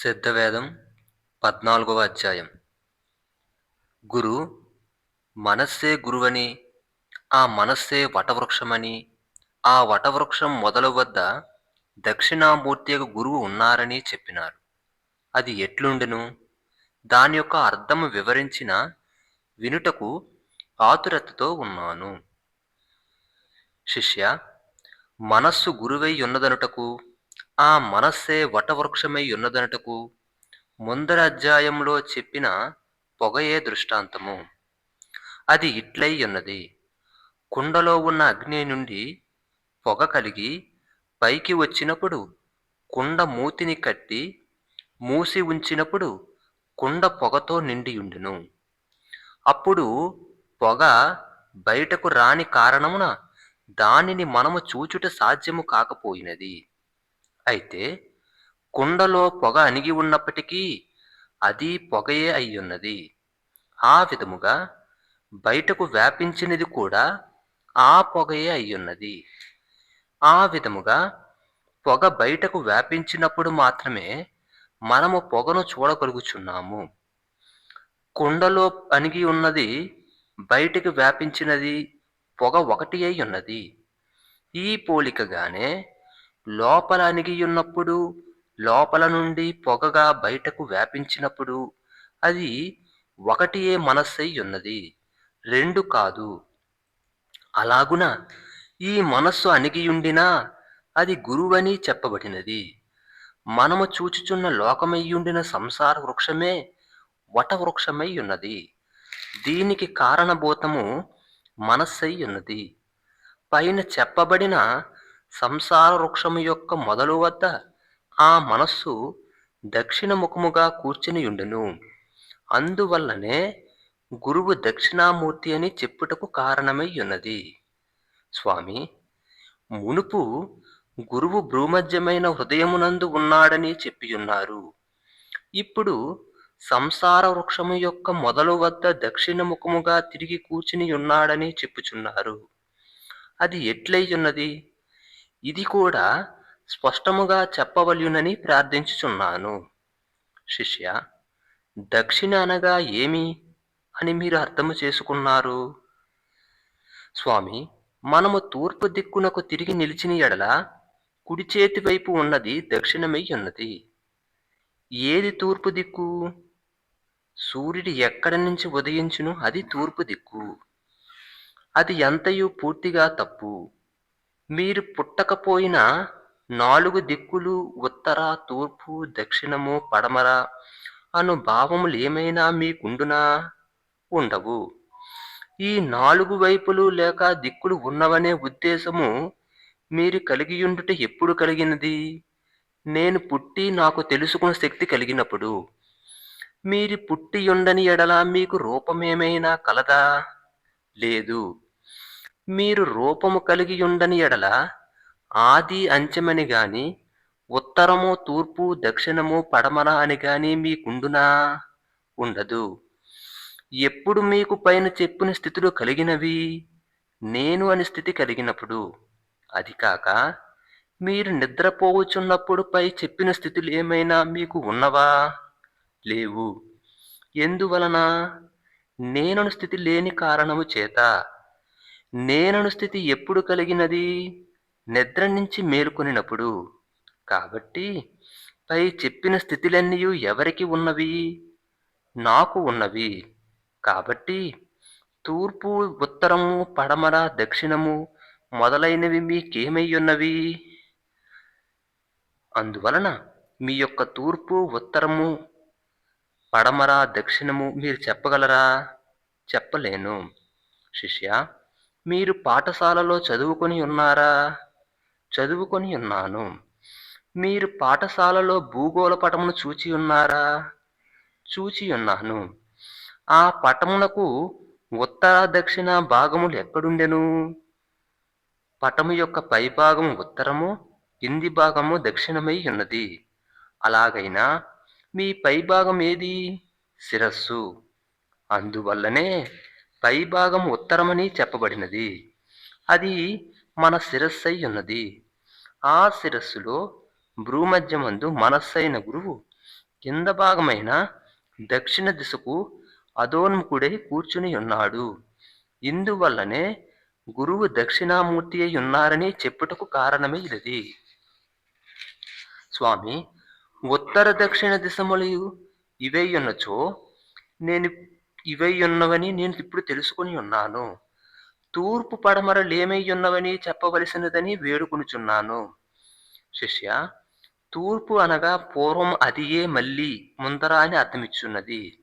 సిద్ధవేదం పద్నాలుగవ అధ్యాయం. గురు మనస్సే గురువని ఆ మనస్సే వటవృక్షమని ఆ వటవృక్షం మొదలు వద్ద దక్షిణామూర్తియగు గురువు ఉన్నారని చెప్పినారు. అది ఎట్లుండును? దాని యొక్క అర్థము వివరించిన వినుటకు ఆతురతతో ఉన్నాను. శిష్య మనస్సు గురువై ఉన్నదనుటకు ఆ మనస్సే వటవృక్షమై ఉన్నదనుటకు ముందర అధ్యాయంలో చెప్పిన పొగయే దృష్టాంతము. అది ఇట్లై ఉన్నది. కుండలో ఉన్న అగ్ని నుండి పొగ కలిగి పైకి వచ్చినప్పుడు కుండ మూతిని కట్టి మూసి ఉంచినప్పుడు కుండ పొగతో నిండియుండును అప్పుడు పొగ బయటకు రాని కారణమున దానిని మనము చూచుట సాధ్యము కాకపోయినది. అయితే కుండలో పొగ అణిగి ఉన్నప్పటికీ అది పొగయే అయ్యున్నది. ఆ విధముగా బయటకు వ్యాపించినది కూడా ఆ పొగయే అయ్యున్నది. ఆ విధముగా పొగ బయటకు వ్యాపించినప్పుడు మాత్రమే మనము పొగను చూడగలుగుచున్నాము. కుండలో అణిగి ఉన్నది బయటికి వ్యాపించినది పొగ ఒకటి అయి ఉన్నది. ఈ పోలికగానే లోపల అణిగి ఉన్నప్పుడు లోపల నుండి పొగగా బయటకు వ్యాపించినప్పుడు అది ఒకటియే మనస్సై ఉన్నది రెండు కాదు. అలాగున ఈ మనస్సు అణిగియుండినా అది గురువని చెప్పబడినది. మనము చూచుచున్న లోకమయ్యుండిన సంసార వృక్షమే వటవృక్షమై ఉన్నది. దీనికి కారణభూతము మనస్సై ఉన్నది. పైన చెప్పబడిన సంసార వృక్షము యొక్క మొదలు వద్ద ఆ మనస్సు దక్షిణ ముఖముగా కూర్చునియుండును. అందువల్లనే గురువు దక్షిణామూర్తి అని చెప్పుటకు కారణమై ఉన్నది స్వామి మునుపు గురువు భ్రూమధ్యమైన హృదయమునందు ఉన్నాడని చెప్పియున్నారు. ఇప్పుడు సంసార వృక్షము యొక్క మొదలు వద్ద దక్షిణ ముఖముగా తిరిగి కూర్చుని ఉన్నాడని చెప్పుచున్నారు. అది ఎట్లయ్యున్నది? ఉన్నది ఇది కూడా స్పష్టముగా చెప్పవలయునని ప్రార్థించుచున్నాను. శిష్య దక్షిణ అనగా ఏమి అని మీరు అర్థము చేసుకున్నారు? స్వామి మనము తూర్పు దిక్కునకు తిరిగి నిలిచిన ఎడల కుడి చేతి వైపు ఉన్నది దక్షిణమై ఉన్నది. ఏది తూర్పు దిక్కు? సూర్యుడు ఎక్కడి నుంచి ఉదయించును అది తూర్పు దిక్కు. అది ఎంతయు పూర్తిగా తప్పు. మీరు పుట్టకపోయినా నాలుగు దిక్కులు ఉత్తర తూర్పు దక్షిణము పడమర అను భావములు ఏమైనా మీకుండునా? ఉండవు. ఈ నాలుగు వైపులు లేక దిక్కులు ఉన్నవనే ఉద్దేశము మీరు కలిగియుండుట ఎప్పుడు కలిగినది? నేను పుట్టి నాకు తెలుసుకున్న శక్తి కలిగినప్పుడు. మీరు పుట్టి ఉండని ఎడల మీకు రూపమేమైనా కలదా? లేదు. మీరు రూపము కలిగి ఉండని ఎడల ఆది అంచెమని గాని ఉత్తరము తూర్పు దక్షిణము పడమర అని గాని మీకుండునా? ఉండదు. ఎప్పుడు మీకు పైన చెప్పిన స్థితులు కలిగినవి? నేను అని స్థితి కలిగినప్పుడు. అది కాక మీరు నిద్రపోవచ్చున్నప్పుడు పై చెప్పిన స్థితులు ఏమైనా మీకు ఉన్నవా? లేవు. ఎందువలన? నేనను స్థితి లేని కారణము చేత. నేనను స్థితి ఎప్పుడు కలిగినది? నిద్ర నుంచి మేలుకొనినప్పుడు. కాబట్టి పై చెప్పిన స్థితిలన్నీ ఎవరికి ఉన్నవి? నాకు ఉన్నవి. కాబట్టి తూర్పు ఉత్తరము పడమర దక్షిణము మొదలైనవి మీకేమై ఉన్నవి అందువలన మీ యొక్క తూర్పు ఉత్తరము పడమర దక్షిణము మీరు చెప్పగలరా? చెప్పలేను. శిష్య మీరు పాఠశాలలో చదువుకొని ఉన్నారా? చదువుకొని ఉన్నాను. మీరు పాఠశాలలో భూగోళ పటమును చూచి ఉన్నారా? చూచి ఉన్నాను. ఆ పటమునకు ఉత్తర దక్షిణ భాగములు ఎక్కడుండెను? పటము యొక్క పై ఉత్తరము కింది భాగము దక్షిణమై ఉన్నది. అలాగైనా మీ పై భాగం ఏది? శిరస్సు. అందువల్లనే పై భాగం ఉత్తరమని చెప్పబడినది. అది మన శిరస్సై ఉన్నది. ఆ శిరస్సులో భ్రూమధ్యమందు మనస్సైన గురువు కింద భాగమైన దక్షిణ దిశకు అధోన్ముఖుడై కూర్చుని ఉన్నాడు. ఇందువల్లనే గురువు దక్షిణామూర్తి అయి ఉన్నారని చెప్పుటకు కారణమే ఇది స్వామి ఉత్తర దక్షిణ దిశములు ఇవే ఉన్నచో నేను ఇవై ఉన్నవని నేను ఇప్పుడు తెలుసుకుని ఉన్నాను. తూర్పు పడమరలేమై ఉన్నవని చెప్పవలసినదని వేడుకొనుచున్నాను. శిష్య తూర్పు అనగా పూర్వం అదియే మళ్ళీ ముందర అని అర్థమిచ్చున్నది.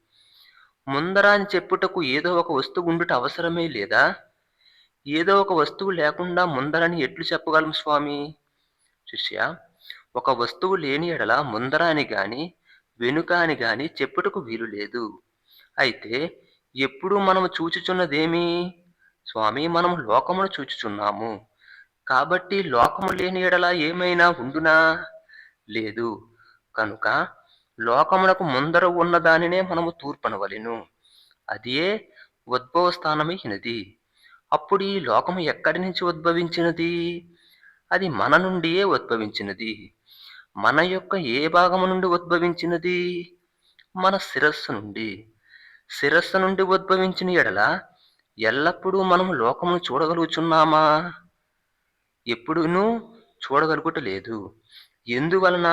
ముందర అని చెప్పుటకు ఏదో ఒక వస్తువు ఉండుట అవసరమే లేదా? ఏదో ఒక వస్తువు లేకుండా ముందరని ఎట్లు చెప్పగలం స్వామి? శిష్య ఒక వస్తువు లేని ఎడల ముందర అని గాని వెనుక అని గాని చెప్పుటకు వీలు లేదు. అయితే ఎప్పుడు మనము చూచుచున్నదేమి? స్వామి మనము లోకమును చూచుచున్నాము. కాబట్టి లోకము లేని ఎడల ఏమైనా ఉండునా? లేదు. కనుక లోకమునకు ముందర ఉన్న దానినే మనము తూర్పనవలెను. అదే ఉద్భవస్థానమైనది. అప్పుడు ఈ లోకము ఎక్కడి నుంచి ఉద్భవించినది? అది మన నుండియే ఉద్భవించినది. మన యొక్క ఏ భాగము నుండి ఉద్భవించినది? మన శిరస్సు నుండి. శిరస్సు నుండి ఉద్భవించిన ఎడల ఎల్లప్పుడూ మనము లోకమును చూడగలుగుచున్నామా? ఎప్పుడునూ చూడగలుగుట లేదు ఎందువలన?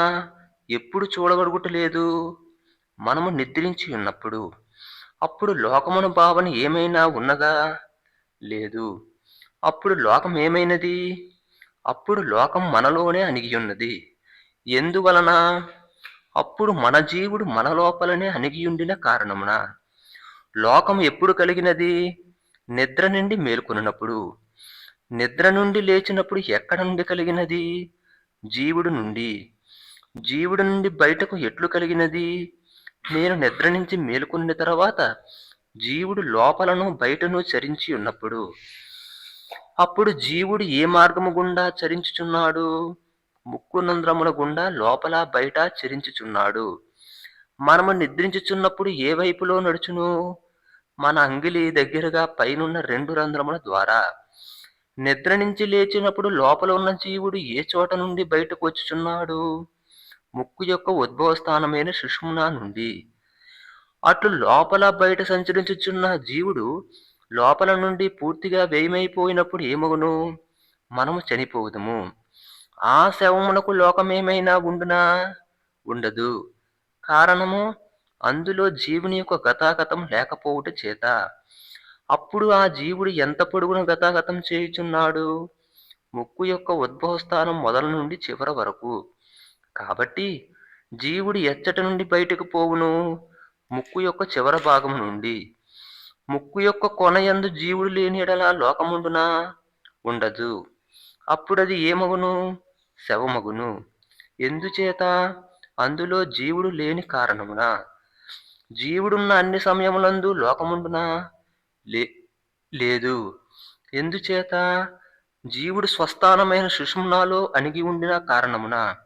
ఎప్పుడు చూడగలుగుట లేదు మనము నిద్రించి ఉన్నప్పుడు. అప్పుడు లోకమును భావన ఏమైనా ఉన్నదా? లేదు. అప్పుడు లోకం ఏమైనది? అప్పుడు లోకం మనలోనే అణిగి ఉన్నది. ఎందువలన? అప్పుడు మన జీవుడు మన లోపలనే అణిగియుండిన కారణమున. లోకం ఎప్పుడు కలిగినది? నిద్ర నుండి మేల్కొనినప్పుడు నిద్ర నుండి లేచినప్పుడు ఎక్కడ నుండి కలిగినది? జీవుడు నుండి. జీవుడు నుండి బయటకు ఎట్లు కలిగినది? నేను నిద్ర నుంచి మేలుకున్న తర్వాత జీవుడు లోపలను బయటను చరించి ఉన్నప్పుడు. అప్పుడు జీవుడు ఏ మార్గము గుండా చరించుచున్నాడు? ముక్కు నంద్రముల గుండా లోపల బయట చరించుచున్నాడు. మనము నిద్రించుచున్నప్పుడు ఏ వైపులో నడుచును? మన అంగిలి దగ్గరగా పైనున్న రెండు రంధ్రముల ద్వారా. నిద్ర నుంచి లేచినప్పుడు లోపల ఉన్న జీవుడు ఏ చోట నుండి బయటకు వచ్చుచున్నాడు? ముక్కు యొక్క ఉద్భవ స్థానమైన సుష్మునా నుండి. అట్లు లోపల బయట సంచరించుచున్న జీవుడు లోపల నుండి పూర్తిగా వ్యయమైపోయినప్పుడు ఏమగును? మనము చనిపోదుము. ఆ శవమునకు లోకమేమైనా ఉండునా? ఉండదు. కారణము అందులో జీవుని యొక్క గతాగతం లేకపోవుట చేత. అప్పుడు ఆ జీవుడు ఎంత పొడుగున గతాగతం చేయుచున్నాడు? ముక్కు యొక్క ఉద్భవ స్థానం మొదల నుండి చివర వరకు. కాబట్టి జీవుడు ఎచ్చట నుండి బయటకు పోవును? ముక్కు యొక్క చివర భాగం నుండి. ముక్కు యొక్క కొనయందు జీవుడు లేని ఎడల లోకముండునా ఉండదు. అప్పుడది ఏమగును? శవమగును. ఎందుచేత? అందులో జీవుడు లేని కారణమున? జీవుడున్న అన్ని సమయములందు లోకముండునా లే లేదు. ఎందుచేత? జీవుడు స్వస్థానమైన సుషుమ్నాలో అణిగి ఉండిన కారణమున?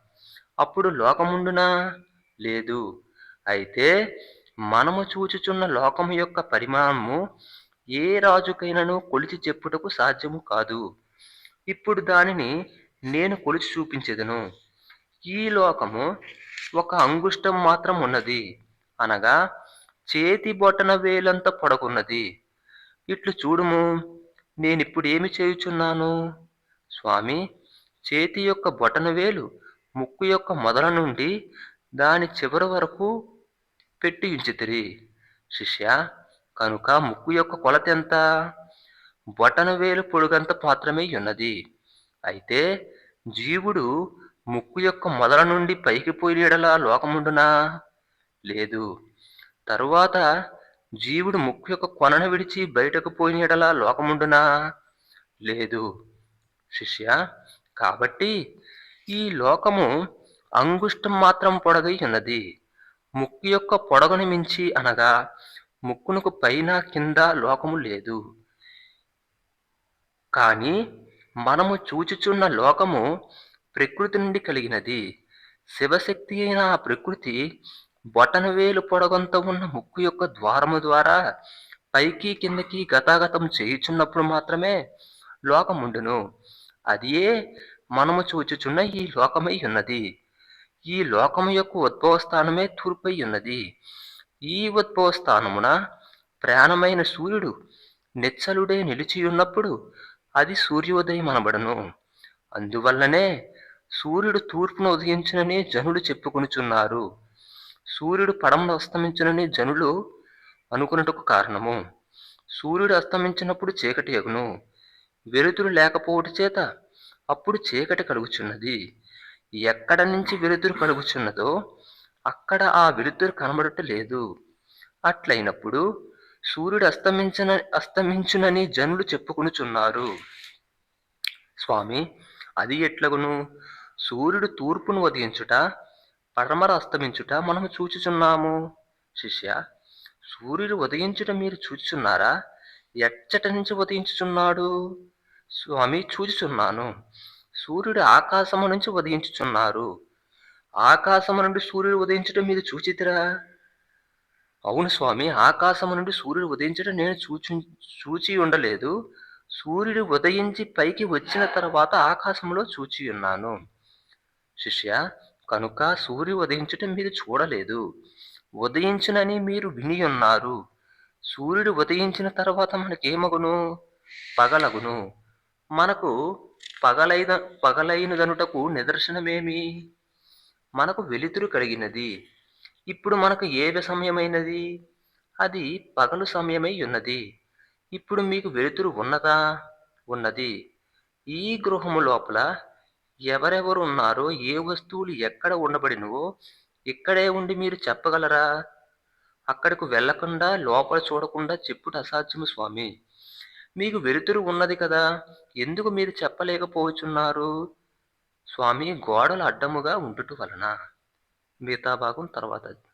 అప్పుడు లోకముండునా లేదు. అయితే మనము చూచుచున్న లోకము యొక్క పరిమాణము ఏ రాజుకైనను కొలిచి చెప్పుటకు సాధ్యము కాదు. ఇప్పుడు దానిని నేను కొలిచి చూపించేదను. ఈ లోకము ఒక అంగుష్టం మాత్రం ఉన్నది అనగా చేతి బొటన వేలంత పొడగున్నది. ఇట్లు చూడుము నేనిప్పుడు ఏమి చేయుచున్నాను? స్వామి చేతి యొక్క బొటన వేలు ముక్కు యొక్క మొదల నుండి దాని చివరి వరకు పెట్టి ఉంచితిరి. శిష్య కనుక ముక్కు యొక్క కొలత ఎంత? బొటన వేలు పొడుగంత మాత్రమే ఉన్నది. అయితే జీవుడు ముక్కు యొక్క మొదల నుండి పైకి పోయేడలా లోకముండునా? లేదు. తరువాత జీవుడు ముక్కు యొక్క కొనను విడిచి బయటకు పోయినడలా లోకముండునా? లేదు. శిష్య కాబట్టి ఈ లోకము అంగుష్టం మాత్రం పొడగై ఉన్నది. ముక్కు యొక్క పొడగను మించి అనగా ముక్కునకు పైన కింద లోకము లేదు. కానీ మనము చూచుచున్న లోకము ప్రకృతి నుండి కలిగినది. శివశక్తి అయిన ఆ ప్రకృతి బొటనవేలు పొడగంత ఉన్న ముక్కు యొక్క ద్వారము ద్వారా పైకి కిందకి గతాగతం చేయుచున్నప్పుడు మాత్రమే లోకముండును. అదియే మనము చూచుచున్న ఈ లోకమై ఉన్నది. ఈ లోకము యొక్క ఉద్భవ స్థానమే తూర్పై ఉన్నది. ఈ ఉద్భవ స్థానమున ప్రాణమైన సూర్యుడు నెచ్చలుడే నిలిచియున్నప్పుడు అది సూర్యోదయం అనబడను అందువల్లనే సూర్యుడు తూర్పును ఉదయించునని జనులు చెప్పుకొనుచున్నారు. సూర్యుడు పడమను అస్తమించునని జనులు అనుకున్నట్టుకు కారణము. సూర్యుడు అస్తమించినప్పుడు చీకటి ఎగును. వెలుతురు లేకపోవటి చేత అప్పుడు చీకటి కలుగుచున్నది. ఎక్కడ నుంచి వెలుతురు కలుగుచున్నదో అక్కడ ఆ వెలుతురు కనబడట లేదు. అట్లయినప్పుడు సూర్యుడు అస్తమించిన అస్తమించునని జనులు చెప్పుకునుచున్నారు. స్వామి అది ఎట్లగును? సూర్యుడు తూర్పును ఉదయించుట పడమర అస్తమించుట మనము చూచుచున్నాము. శిష్య సూర్యుడు ఉదయించుట మీరు చూచుచున్నారా? ఎచ్చట నుంచి ఉదయించుచున్నాడు. స్వామి చూచుచున్నాను. సూర్యుడు ఆకాశము నుంచి ఉదయించుచున్నారు. ఆకాశము నుండి సూర్యుడు ఉదయించడం మీరు చూచితిరా? అవును స్వామి ఆకాశము నుండి సూర్యుడు ఉదయించడం నేను చూచి చూచి ఉండలేదు. సూర్యుడు ఉదయించి పైకి వచ్చిన తర్వాత ఆకాశంలో చూచి ఉన్నాను. శిష్య కనుక సూర్యు ఉదయించటం మీరు చూడలేదు. ఉదయించునని మీరు విని ఉన్నారు. సూర్యుడు ఉదయించిన తర్వాత మనకేమగును? పగలగును. మనకు పగలైన పగలైనదనుటకు నిదర్శనమేమి? మనకు వెలుతురు కలిగినది. ఇప్పుడు మనకు ఏవి సమయమైనది? అది పగలు సమయమై ఉన్నది. ఇప్పుడు మీకు వెలుతురు ఉన్నదా? ఉన్నది. ఈ గృహము లోపల ఎవరెవరు ఉన్నారో ఏ వస్తువులు ఎక్కడ ఉండబడినవో ఇక్కడే ఉండి మీరు చెప్పగలరా? అక్కడకు వెళ్ళకుండా లోపల చూడకుండా చెప్పుట అసాధ్యము స్వామి. మీకు వెలుతురు ఉన్నది కదా ఎందుకు మీరు చెప్పలేకపోతున్నారు స్వామి గోడలు అడ్డముగా ఉండుట వలన. మిగతా భాగం తర్వాత